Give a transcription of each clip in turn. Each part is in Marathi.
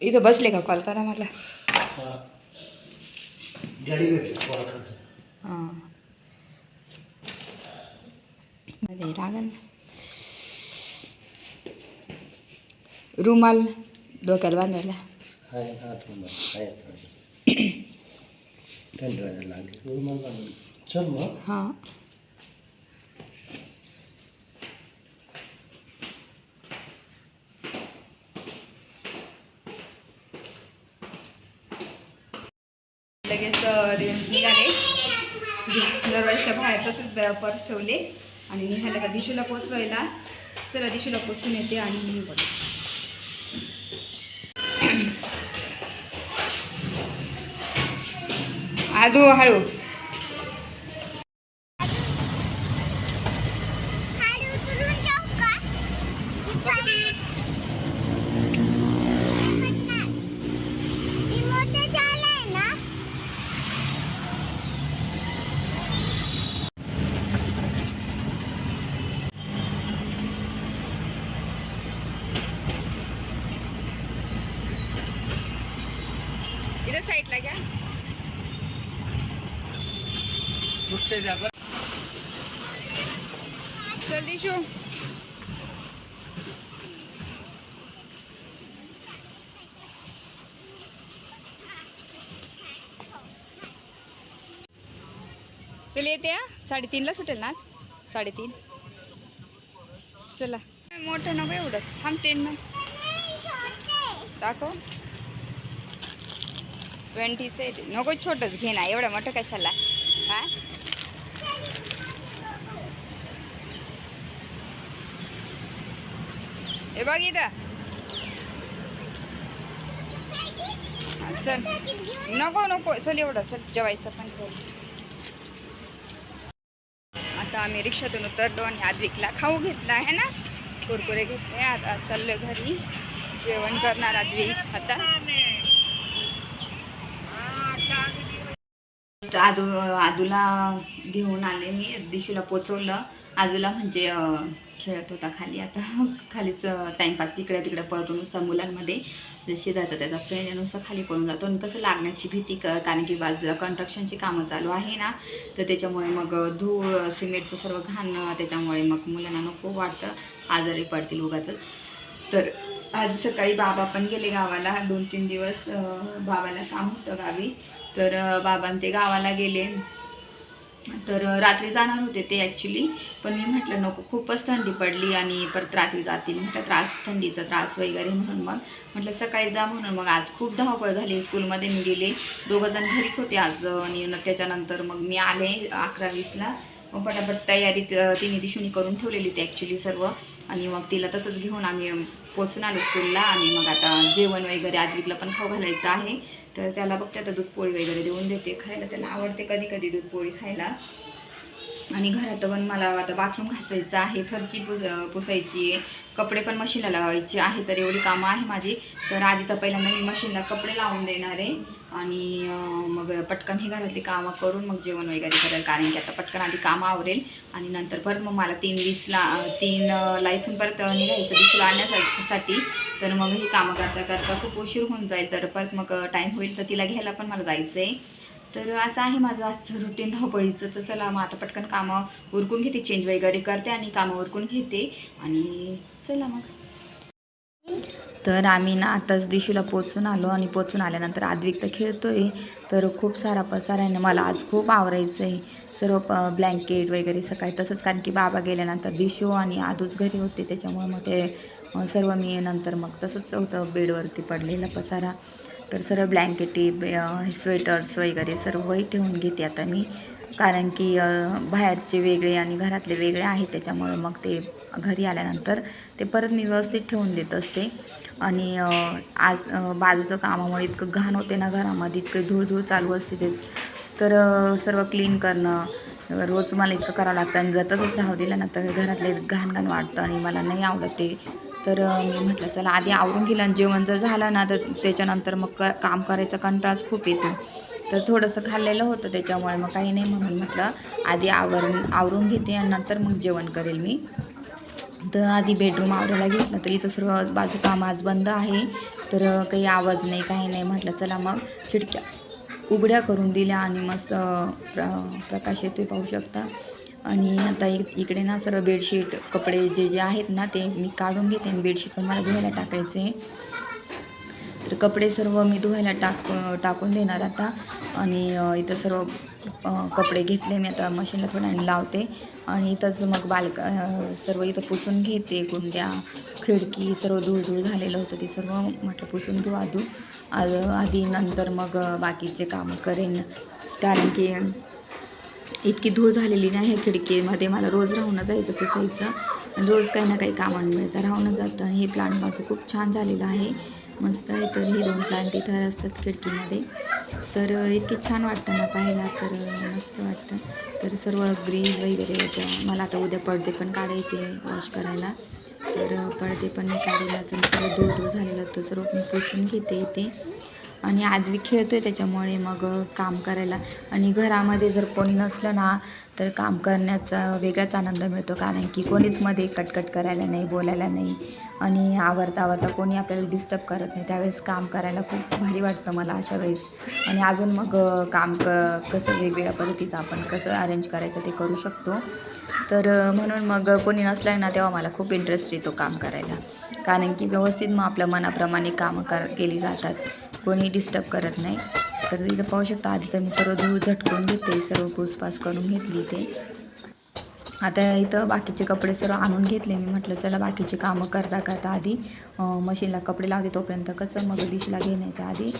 इथं बसले का कॉल करा मला? हा. हां रुमाल डोक्याला बांधायला. आहे आतमध्ये, आहे आतमध्ये. थंडी वाजायला लागली रुमाल बांधून. चल मग हां लगेच अ, निघाले दरवाजाच्या बाहेर पर्स ठेवले आणि निघाले का दिशूला पोचवायला. चला दिशूला पोचून येते आणि मी बघ आदू हळू इथं साईडला घ्या सुटते द्या चल दिशू. चल येते साडेतीनला सुटेल ना साडेतीन. चला. मोठं नको एवढं. थांबते ना दाखव. ट्वेंटीचं येते नको छोटंच घे ना. एवढं मोठं कशाला? हा? हे बघ इथं चल नको नको चल एवढं चल जेवायचं पण आता आम्ही रिक्षातून उतरलो आणि आदविकला खाऊ घेतला आहे ना कुरकुरे घेतले आता चाललोय घरी जेवण करणार आद्विक आता आदू आदूला घेऊन आले मी दिशूला पोचवलं आजूला म्हणजे खेळत होता खाली. आता खालीच टाईमपास इकडे तिकडे पळतो नुसता मुलांमध्ये. जे शेजारचा त्याचा फ्रेंड आहे नुसता खाली पळून जातो. आणि कसं लागण्याची भीती क कारण की बाजूला कन्स्ट्रक्शनची कामं चालू आहे ना तर त्याच्यामुळे मग धूळ सिमेंटचं सर्व घाण त्याच्यामुळे मग मुलांना नको वाटतं. आजारी पडतील उगाच तर आज सकाळी बाबा पण गेले गावाला. दोन तीन दिवस बाबाला काम होतं गावी. तर बाबां बाबा ते गावाला गेले. तर रात्री जाणार होते ते ॲक्च्युली पण मी म्हटलं नको खूपच थंडी पडली आणि परत रात्री जातील. म्हटलं त्रास थंडीचा त्रास वगैरे म्हणून मग. म्हटलं सकाळी जा म्हणून. मग आज खूप धावपळ झाली स्कूलमध्ये मी गेले. दोघं जण घरीच होते आज आणि त्याच्यानंतर मग मी आले अकरा वीसला. पटापट तयारी तिने दिशुनी करून ठेवलेली ती ॲक्च्युली सर्व. आणि मग तिला तसंच घेऊन आम्ही पोचून आलो स्कूलला आणि मग आता जेवण वगैरे आदवीतला पण खाऊ घालायचं आहे. तर त्याला बघते आता दूध पोळी वगैरे देऊन देते. खायला त्याला आवडते कधी कधी दूध पोळी खायला. आणि घरात पण मला आता बाथरूम घासायचं आहे फरची पुस पुसायची आहे. कपडे पण मशीनला लावायचे आहे तर एवढी कामं आहे माझी. तर आधी तर पहिल्यांदा मी मशीनला कपडे लावून देणार आहे. आणि मग पटकन हे घरातली कामं करून मग जेवण वगैरे करेल. कारण की आता पटकन आधी कामं आवरेल आणि नंतर परत मग मला तीन वीसला तीनला इथून परत निघायचं दुसरं आणण्यासाठी. तर मग ही कामं करता करता खूप उशीर होऊन जाईल. तर परत मग टाईम होईल तर तिला घ्यायला पण मला जायचं आहे तर असं आहे माझं आजचं रुटीन धावपळीचं. तर चला मग आता पटकन कामं उरकून घेते चेंज वगैरे करते आणि कामं उरकून घेते. आणि चला मग. तर आम्ही ना आताच दिशूला पोचून आलो आणि पोचून आल्यानंतर आद्विक तर खेळतो आहे तर खूप सारा पसारा आहे ना मला आज खूप आवरायचं आहे सर्व प ब्लँकेट वगैरे सकाळी तसंच कारण की बाबा गेल्यानंतर दिशू आणि आधूच घरी होते. त्याच्यामुळे मग ते सर्व मी नंतर मग तसंच होतं. बेडवरती पडलेला पसारा. तर सर्व ब्लँकेटी स्वेटर्स वगैरे सर्वही ठेवून घेते आता मी. कारण की बाहेरचे वेगळे आणि घरातले वेगळे आहेत त्याच्यामुळे मग ते घरी आल्यानंतर ते परत मी व्यवस्थित ठेवून देत असते. आणि आज बाजूचं कामामुळे इतकं घाण होते ना घरामध्ये इतकं धूळ चालू असते ते. तर सर्व क्लीन करणं रोज मला इतकं करावं लागतं आणि जर तसंच राहू दिलं ना तर घरातले घाण घाण वाटतं आणि मला नाही आवडत ते. तर मी म्हटलं चला आधी आवरून गेलं आणि जेवण जर झालं ना तर त्याच्यानंतर मग क काम करायचा कंटाळाच खूप येतो. तर थोडंसं खाल्लेलं होतं त्याच्यामुळे मग काही नाही म्हणून म्हटलं आधी आवरून आवरून घेते आणि नंतर मग जेवण करेल मी. तर आधी बेडरूम आवरायला घेतला तर इथं सर्व बाजू काम आज बंद आहे. तर काही आवाज नाही काही नाही म्हटलं चला मग खिडक्या उघड्या करून दिल्या आणि मस्त प्र प्रकाश येतोय पाहू शकता. आणि आता एक इकडे ना सर्व बेडशीट कपडे जे जे आहेत ना ते मी काढून घेते आणि बेडशीट पण मला धुवायला टाकायचे. तर कपडे सर्व मी धुवायला टाक टाकून देणार आता. आणि इथं सर्व कपडे घेतले मी आता मशीनला थोड्याने लावते. आणि इथंच मग बालक सर्व इथं पुसून घेते कुंड्या खिडकी सर्व धूळ धूळ झालेलं होतं ते सर्व म्हटलं पुसून घेऊ आधू आधी नंतर मग बाकीचे कामं करेन. कारण की इतकी धूळ झालेली नाही आहे खिडकीमध्ये मला रोज राहून जायचं पुसायचं. आणि रोज काही ना काही कामांमिळतं राहून जातं. आणि हे प्लांट माझं खूप छान झालेलं आहे. मस्त आहे तर हे दोन प्लांट इथं असतात खिडकीमध्ये. तर इतके छान वाटतं ना पाहायला तर मस्त वाटतं. तर सर्व ग्रीन वगैरे होतं मला आता उद्या पडदे पण काढायचे वॉश करायला. तर पडदे पण मी काढायला तर दूर दूर झालेलं होतं सर्व मी पुसून घेते इथे. आणि आदवी आहे त्याच्यामुळे मग काम करायला. आणि घरामध्ये जर कोणी नसलं ना तर काम करण्याचा वेगळाच आनंद मिळतो. कारण की कोणीच मध्ये कटकट करायला नाही बोलायला नाही. आणि आवरता आवरता कोणी आपल्याला डिस्टर्ब करत नाही. त्यावेळेस काम करायला खूप भारी वाटतं मला अशा वेळेस. आणि अजून मग काम क कसं वेगवेगळ्या पद्धतीचं आपण कसं अरेंज करायचं ते करू शकतो. तर म्हणून मग कोणी नसलं ना तेव्हा मला खूप इंटरेस्ट येतो काम करायला. कारण की व्यवस्थित मग आपल्या मनाप्रमाणे कामं कर केली जातात. कोणी डिस्टर्ब करत नाही. तर इथं पाहू शकता आधी तर मी सर्व धूळ झटकून घेते सर्व पूसपास करून घेतली ते. आता इथं बाकीचे कपडे सर्व आणून घेतले. मी म्हटलं चला बाकीचे कामं करता करता आधी मशीनला कपडे लावते तोपर्यंत कसं मग दिशला घेण्याच्या आधी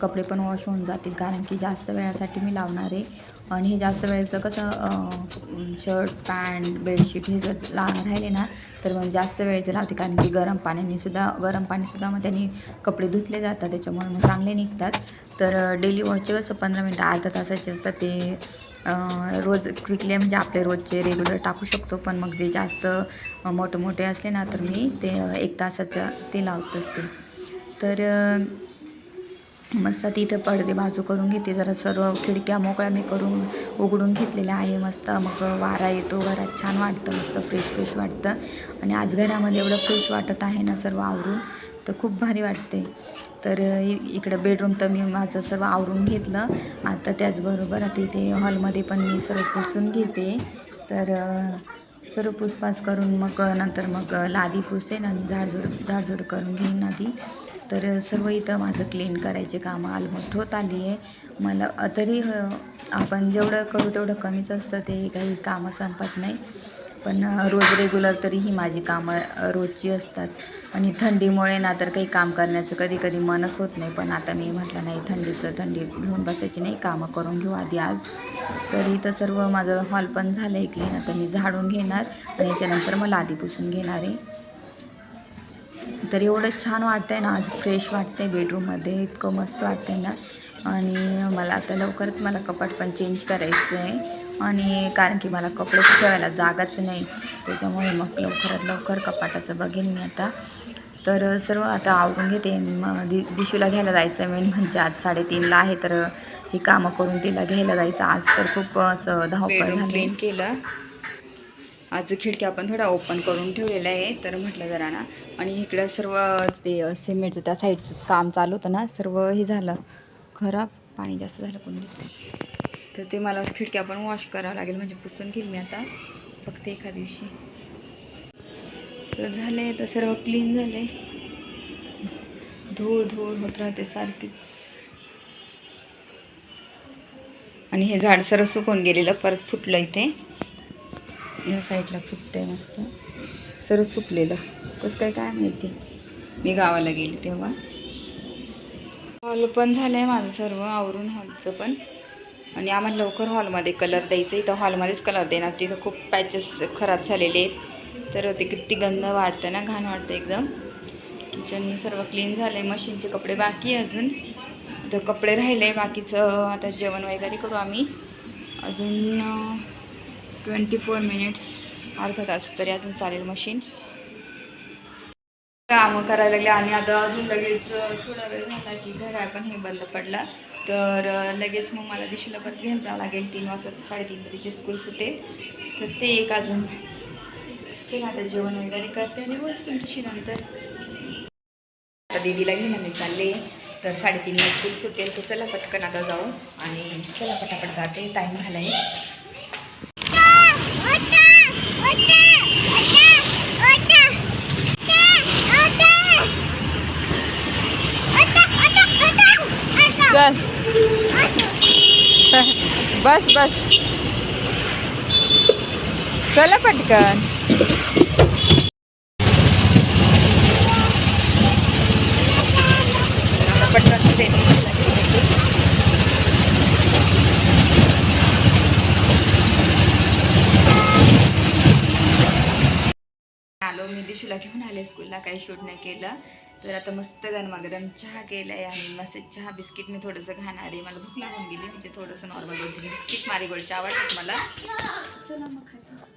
कपडे पण वॉश होऊन जातील. कारण की जास्त वेळासाठी मी लावणार आहे. आणि हे जास्त वेळेचं कसं शर्ट पॅन्ट बेडशीट हे जर ला राहिले ना तर मग जास्त वेळेचं लावते. कारण की गरम पाण्याने सुद्धा गरम पाणीसुद्धा मग त्यांनी कपडे धुतले जातात. त्याच्यामुळे मग चांगले निघतात. तर डेली वॉशचे कसं पंधरा मिनटं अर्धा तासाचे असतात. ते रोज क्विकले म्हणजे आपले रोजचे रेग्युलर टाकू शकतो. पण मग जे जास्त मोठे मोठे असले ना तर मी ते एक तासाचं ते लावत असते. तर मस्त तिथं पडदे बाजू करून घेते. जरा सर्व खिडक्या मोकळ्या मी करून उघडून घेतलेल्या आहे मस्त. मग वारा येतो घरात छान वाटतं मस्त फ्रेश फ्रेश वाटतं. आणि आज घरामध्ये एवढं फ्रेश वाटत आहे ना सर्व आवरून. तर खूप भारी वाटते. तर इकडं बेडरूम तर मी माझं सर्व आवरून घेतलं. आता त्याचबरोबर आता इथे हॉलमध्ये पण मी सर्व पुसून घेते. तर सर्व पुसपास करून मग नंतर मग लादी पुसेन आणि झाडझूड झाडझूड करून घेईन आधी. तर सर्व इथं माझं क्लीन करायचे कामं ऑलमोस्ट होत आली आहे. मला तरी आपण जेवढं करू तेवढं कमीच असतं. ते काही कामं संपत नाही. पण रोज रेग्युलर तरी ही माझी कामं रोजची असतात. आणि थंडीमुळे ना तर काही काम करण्याचं कधी कधी मनच होत नाही. पण आता मी म्हटलं नाही थंडीचं थंडी घेऊन बसायची नाही कामं करून घेऊ आधी आज. तर इथं सर्व माझं हॉल पण झालं आहे क्लीन आता मी झाडून घेणार आणि याच्यानंतर मला आधी पुसून घेणार आहे. तर एवढं छान वाटतंय ना आज फ्रेश वाटतंय बेडरूममध्ये इतकं मस्त वाटतंय ना. आणि मला आता लवकरच मला कपाट पण चेंज करायचं आहे आणि कारण की मला कपडे ठेवायला जागाच नाही. त्याच्यामुळे मग लवकरात लवकर कपाटाचं बघेन मी आता. तर सर्व आता आवरून घेते. मग दि दिशूला घ्यायला जायचं मेन म्हणजे आज साडेतीनला आहे. तर ही कामं करून तिला घ्यायला जायचं. आज तर खूप असं धावपळ झाली. केलं. आज खिडक्या पण थोड्या ओपन करून ठेवलेल्या आहे तर म्हटलं जरा ना. आणि इकडं सर्व ते सिमेंटचं त्या साईडचं काम चालू होतं ना. सर्व हे झालं. खराब पाणी जास्त झालं पण तर ते मला खिडक्या पण वॉश करावं लागेल म्हणजे पुसून घेईल मी आता फक्त एका दिवशी. तर झाले तर सर्व क्लीन झाले धूळ धूळ होत राहते सारखीच. आणि हे झाड सर्व सुकून गेलेलं परत फुटलं इथे. या साईडला फुटतंय मस्त. सर्व सुकलेलं. कसं काय काय माहिती? मी गावाला गेले तेव्हा. हॉल पण झालं आहे माझं सर्व आवरून हॉलचं पण. आणि आम्हाला लवकर हॉलमध्ये कलर द्यायचं इथं हॉलमध्येच कलर देणार तिथं खूप पॅचेस खराब झालेले आहेत. तर ते किती गंध वाढतं ना घाण वाटतं एकदम. किचन सर्व क्लीन झालं आहे मशीनचे कपडे बाकी अजून. तर कपडे राहिले बाकीचं आता जेवण वगैरे करू आम्ही. अजून ट्वेंटी फोर मिनिट्स अर्धा तास तरी अजून चालेल मशीन कामं करायला लागले आणि आता अजून लगेच थोडा वेळ झाला की घड्याळ पण हे बंद पडला. तर लगेच मग मला दिशेला परत घ्यायला जावं लागेल. तीन वाजता साडेतीन तरीची स्कूल सुटेल तर ते एक अजून. चला आता जेवण वगैरे करते आणि बोलते तुमच्याशी नंतर. आता दीदीला घेणं मी चालले. तर साडेतीनला स्कूल सुटेल. तर चला पटकन आता जाऊ. आणि चला पटापट जाते. टाईम झाला आहे चल चल. बस बस चला पटकन पटकन सुटेल. आलो मी दिशूला घेऊन आले स्कूलला काही शूट नाही केलं तर आता मस्त गरमागरम चहा केलाय आणि मस्त चहा बिस्किट मी थोडंसं खाणार आहे. मला भूक लागून गेली. म्हणजे थोडंसं नॉर्मल होती बिस्किट मारी मारीगोल्डचे आवडतात मला. चला मग खायचं.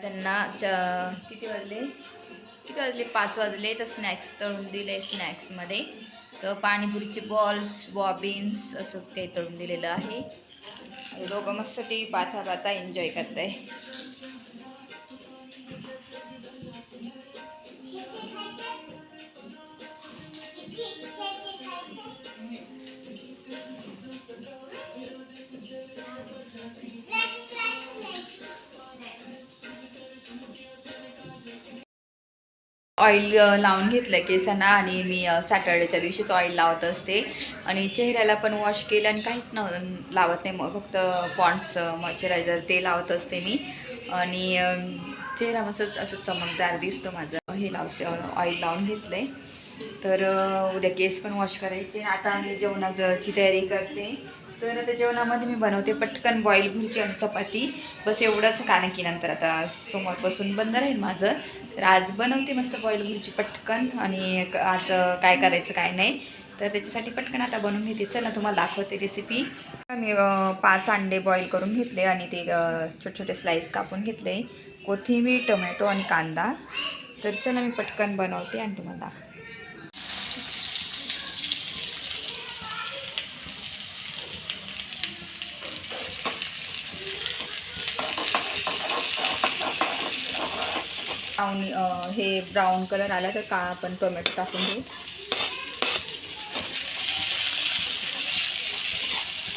त्यांना च किती वाजले? किती वाजले? पाच वाजले. तर स्नॅक्स तळून दिले स्नॅक्समध्ये तर पाणीपुरीचे बॉल्स बॉबिन्स असं काही तळून दिलेलं आहे. दोघं मस्त टी पाहता पाहता एन्जॉय करताय. ऑइल लावून घेतलं केसांना आणि मी सॅटर्डेच्या दिवशीच ऑइल लावत असते. आणि चेहऱ्याला पण वॉश केलं आणि काहीच न लावत नाही. मग फक्त पॉन्ड्स मॉइश्चरायझर ते लावत असते मी. आणि चेहरा मस्तच असं चमकदार दिसतो माझं. हे लावते ऑइल लावून घेतलं आहे तर उद्या केस पण वॉश करायचे. आता मी जेवणाची तयारी करते. तर आता जेवणामध्ये मी बनवते पटकन बॉईल भुर्जी आणि चपाती. बस एवढंच कारण की नंतर आता सोमवारपासून बंद राहील माझं. तर आज बनवते मस्त बॉईल भुर्जी पटकन आणि क- आज काय करायचं काय नाही. तर त्याच्यासाठी पटकन आता बनवून घेते. चला तुम्हाला दाखवते रेसिपी मी पाच अंडे बॉईल करून घेतले आणि ते छोटे छोटे स्लाईस कापून घेतले. कोथिंबीर टोमॅटो आणि कांदा. तर चला मी पटकन बनवते आणि तुम्हाला दाखवते. ब्राऊन हे ब्राऊन कलर आला तर का आपण टोमॅटो टाकून घेऊ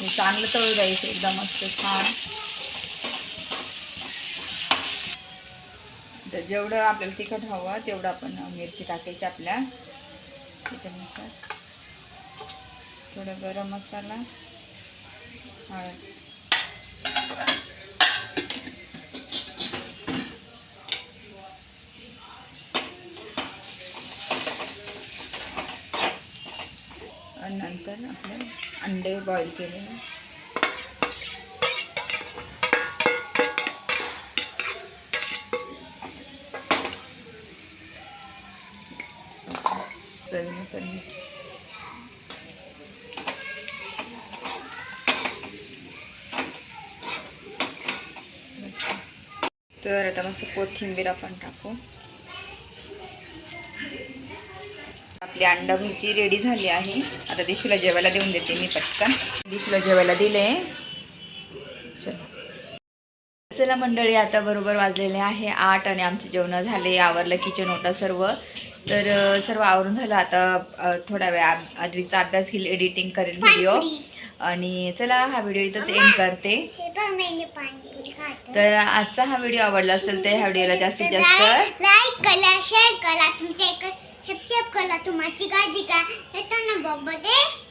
चांगलं तळू द्यायचं एकदम मस्त छान. तर जेवढं आपल्याला तिखट हवं तेवढं आपण मिरची टाकायची आपल्या. त्याच्यानुसार. थोडं गरम मसाला. हळद. आणि नंतर आपले अंडे बॉईल केले. चवीनुसार मीठ तर आता मस्त कोथिंबीर आपण टाकू. आपली अंडा भुर्जी रेडी झाली आहे. आता दिशूला जेवायला देऊन देते मी पटकन. दिशूला जेवायला दिले चला. चला मंडळी आता बरोबर वाजलेले आहे आठ आणि आमचे जेवण झाले आवरलं किचन ओटा सर्व. तर सर्व आवरून झालं. आता थोडा वेळ अद्विकचा अभ्यास घेईल एडिटिंग करेल व्हिडिओ आणि चला हा व्हिडिओ इथंच एंड करते. तर आजचा हा व्हिडिओ आवडला असेल तर ह्या व्हिडिओला जास्तीत जास्त लाईक करा शेअर करा. तुमच्या एक सबस्क्राईब करा तुमची काळजी का? येताना बघमध्ये